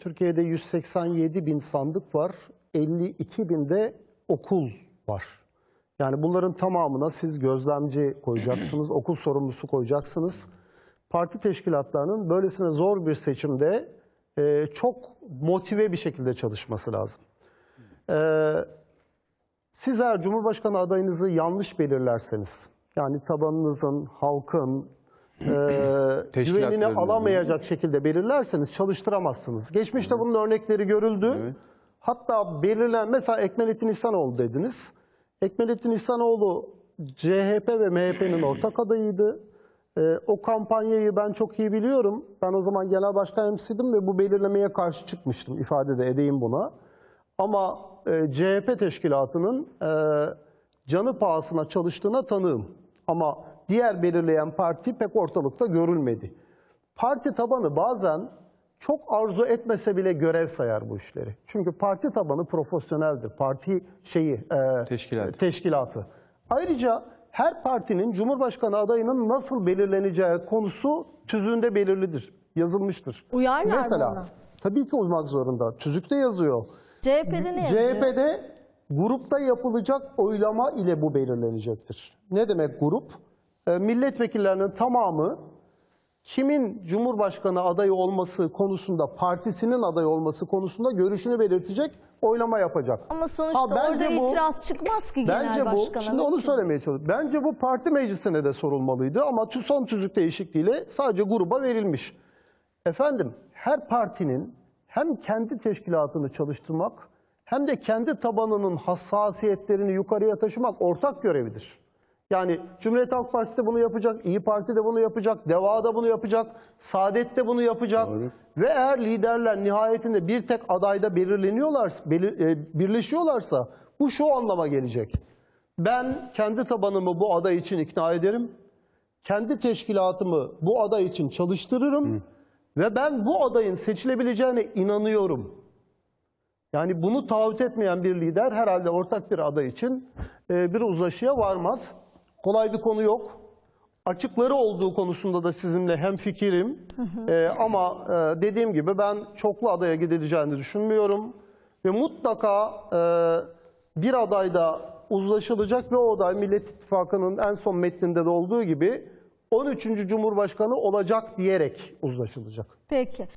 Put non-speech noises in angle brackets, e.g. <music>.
Türkiye'de 187 bin sandık var. 52 binde okul var. Yani bunların tamamına siz gözlemci koyacaksınız, <clears throat> okul sorumlusu koyacaksınız. Parti teşkilatlarının böylesine zor bir seçimde e, çok motive bir şekilde çalışması lazım. E, siz eğer Cumhurbaşkanı adayınızı yanlış belirlerseniz, yani tabanınızın, halkın e, <clears throat> güvenini alamayacak şekilde belirlerseniz çalıştıramazsınız. Geçmişte bunun örnekleri görüldü. Hatta belirlen, mesela Ekmelettin İhsanoğlu dediniz. Ekmelettin İhsanoğlu CHP ve MHP'nin ortak adayıydı. E, o kampanyayı ben çok iyi biliyorum. Ben o zaman genel başkan yardımcısıydım ve bu belirlemeye karşı çıkmıştım. ifade de edeyim buna. Ama e, CHP teşkilatının e, canı pahasına çalıştığına tanığım. Ama diğer belirleyen parti pek ortalıkta görülmedi. Parti tabanı bazen çok arzu etmese bile görev sayar bu işleri. Çünkü parti tabanı profesyoneldir. Parti şeyi e, Teşkilat. teşkilatı. Ayrıca her partinin Cumhurbaşkanı adayının nasıl belirleneceği konusu tüzüğünde belirlidir, yazılmıştır. Uyarlar mı Mesela, ona? tabii ki uymak zorunda. Tüzükte yazıyor. CHP'de ne yazıyor? CHP'de grupta yapılacak oylama ile bu belirlenecektir. Ne demek grup? E, milletvekillerinin tamamı kimin Cumhurbaşkanı adayı olması konusunda, partisinin adayı olması konusunda görüşünü belirtecek, oylama yapacak. Ama sonuçta Ha, bence orada bu- itiraz çıkmaz ki genel Bence bu, başkana. şimdi onu söylemeye çalışıyorum. Bence bu parti meclisine de sorulmalıydı ama son tüzük değişikliğiyle sadece gruba verilmiş. Efendim, her partinin hem kendi teşkilatını çalıştırmak hem de kendi tabanının hassasiyetlerini yukarıya taşımak ortak görevidir. Yani Cumhuriyet Halk Partisi de bunu yapacak, İyi Parti de bunu yapacak, DEVA da bunu yapacak, Saadet de bunu yapacak. Ve eğer liderler nihayetinde bir tek adayda belirleniyorlarsa, belir- e, birleşiyorlarsa bu şu anlama gelecek. Ben kendi tabanımı bu aday için ikna ederim. Kendi teşkilatımı bu aday için çalıştırırım. Ve ben bu adayın seçilebileceğine inanıyorum. Yani bunu taahhüt etmeyen bir lider herhalde ortak bir aday için e, bir uzlaşıya varmaz. Kolay bir konu yok. Açıkları olduğu konusunda da sizinle hem fikirim ama e, dediğim gibi ben çoklu adaya gidileceğini düşünmüyorum. Ve mutlaka e, bir adayda uzlaşılacak ve o aday Millet İttifakı'nın en son metninde de olduğu gibi 13. Cumhurbaşkanı olacak diyerek uzlaşılacak. Peki.